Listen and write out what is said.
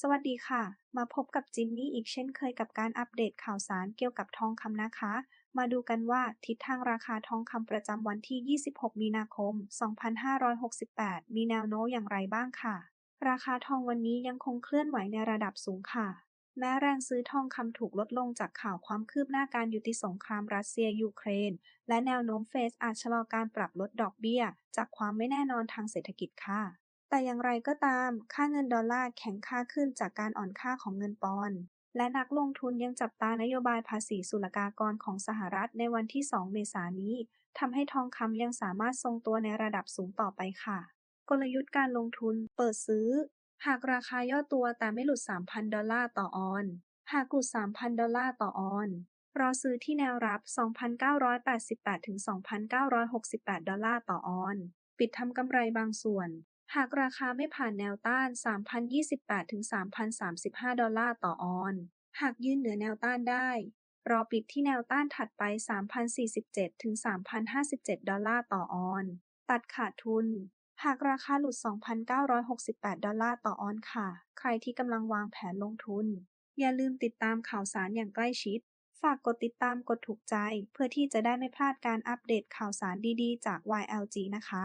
สวัสดีค่ะ มาพบกับจินนี่อีกเช่นเคยกับการอัปเดตข่าวสารเกี่ยวกับทองคำนะคะ มาดูกันว่าทิศทางราคาทองคำประจำวันที่ 26 มีนาคม 2568 มีแนวโน้มอย่างไรบ้างค่ะ ราคาทองวันนี้ยังคงเคลื่อนไหวในระดับสูงค่ะ แม้แรงซื้อทองคำถูกลดลงจากข่าวความคืบหน้าการยุติสงครามรัสเซียยูเครน และแนวโน้มเฟดอาจชะลอการปรับลดดอกเบี้ย จากความไม่แน่นอนทางเศรษฐกิจค่ะ แต่อย่างไรก็ตาม ค่าเงินดอลลาร์แข็งค่าขึ้นจากการอ่อนค่าของเงินปอนด์ และนักลงทุนยังจับตานโยบายภาษีศุลกากรของสหรัฐในวันที่ 2 เมษายนนี้ ทำให้ทองคำยังสามารถทรงตัวในระดับสูงต่อไปค่ะ กลยุทธ์การลงทุนเปิดซื้อ หากราคาย่อตัวแต่ไม่หลุด 3,000 ดอลลาร์ต่อออน หากหลุด 3,000 ดอลลาร์ต่อออนรอซื้อที่แนวรับ 2,988 ถึง 2,968 ดอลลาร์ต่อออน ปิดทำกำไรบางส่วน หากราคาไม่ผ่านแนวต้าน 3,028ถึง3,035 ดอลลาร์ต่อออน หากยืนเหนือแนวต้านได้ รอปิดที่แนวต้านถัดไป 3,047ถึง3,057 ดอลลาร์ต่อออน ตัดขาดทุน หากราคาหลุด 2,968 ดอลลาร์ต่อออนค่ะ ใครที่กำลังวางแผนลงทุน อย่าลืมติดตามข่าวสารอย่างใกล้ชิด ฝากกดติดตามกดถูกใจ เพื่อที่จะได้ไม่พลาดการอัปเดตข่าวสารดีๆ จาก YLG นะคะ